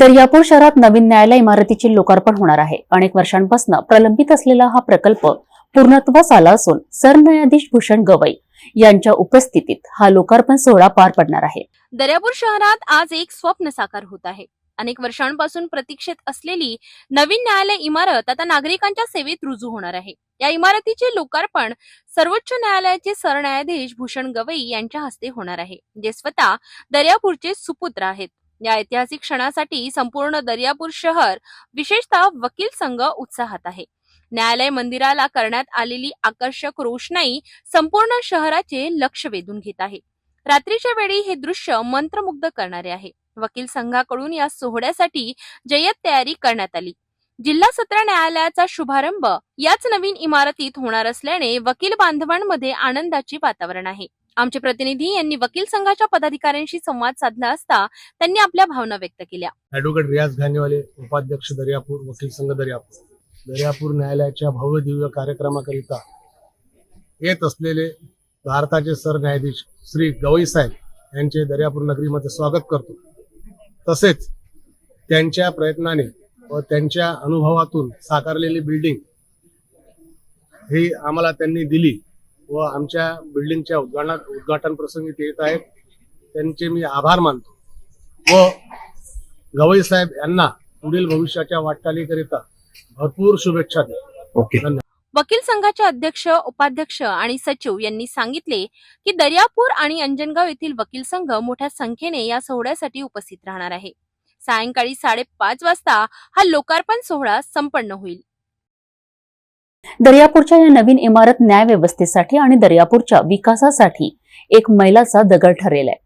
दर्यापूर शहरात नवीन न्यायालय इमारतीचे लोकार्पण होणार आहे. अनेक वर्षांपासून प्रलंबित असलेला हा प्रकल्प पूर्णत्वास आला असून सरन्यायाधीश भूषण गवई यांच्या उपस्थितीत हा लोकार्पण सोहळा पार पडणार आहे. दर्यापूर शहरात आज एक स्वप्न साकार होत आहे. अनेक वर्षांपासून प्रतीक्षेत असलेली नवीन न्यायालय इमारत आता नागरिकांच्या सेवेत रुजू होणार आहे. या इमारतीचे लोकार्पण सर्वोच्च न्यायालयाचे सरन्यायाधीश भूषण गवई यांच्या हस्ते होणार आहे जे स्वतः दर्यापूरचे सुपुत्र आहेत. या ऐतिहासिक क्षणासाठी संपूर्ण दर्यापूर शहर विशेषतः वकील संघ उत्साहात आहे. न्यायालय मंदिराला करण्यात आलेली आकर्षक रोषणाई संपूर्ण शहराचे लक्ष वेधून घेत आहे. रात्रीच्या वेळी हे दृश्य मंत्रमुग्ध करणारे आहे. वकील संघाकडून या सोहळ्यासाठी जय्यत तयारी करण्यात आली. जिल्हा सत्र न्यायालयाचा शुभारंभ याच नवीन इमारतीत होणार असल्याने वकील बांधवांमध्ये आनंदाचे वातावरण आहे. आमचे प्रतिनिधी यांनी वकील संघाच्या पदाधिकाऱ्यांशी संवाद साधला असता त्यांनी आपल्या भावना व्यक्त केल्या. ऍडव्होकेट रियाज घाणेवाले उपाध्यक्ष दर्यापूर वकील संघ दर्यापूर. दर्यापूर न्यायालयाच्या भव्य दिव्य कार्यक्रमाकरिता येत असलेले भारताचे सरन्यायाधीश श्री गवई साहेब यांचे दर्यापूर नगरीमध्ये स्वागत करतो. तसेच त्यांच्या प्रयत्नाने व त्यांच्या अनुभवातून साकारलेली बिल्डिंग ही आम्हाला त्यांनी दिली. व आमच्या बिल्डिंगच्या उद्घाटन उद्घाटन प्रसंगी ते येत आहेत. त्यांचे मी आभार मानतो. व गवई साहेब यांना पुढील भविष्याच्या वाटचालीकरिता भरपूर शुभेच्छा देतो. ओके. वकील संघाचे अध्यक्ष उपाध्यक्ष आणि सचिव यांनी सांगितले की दर्यापूर आणि अंजनगाव येथील वकील संघ मोठ्या संख्येने या सोहळ्यासाठी उपस्थित राहणार आहे. सायंकाळी साडेपाच वाजता हा लोकार्पण सोहळा संपन्न होईल. दर्यापूरच्या या नवीन इमारत न्याय व्यवस्थेसाठी आणि दर्यापूरच्या विकासासाठी एक मैलाचा दगड ठरेल आहे.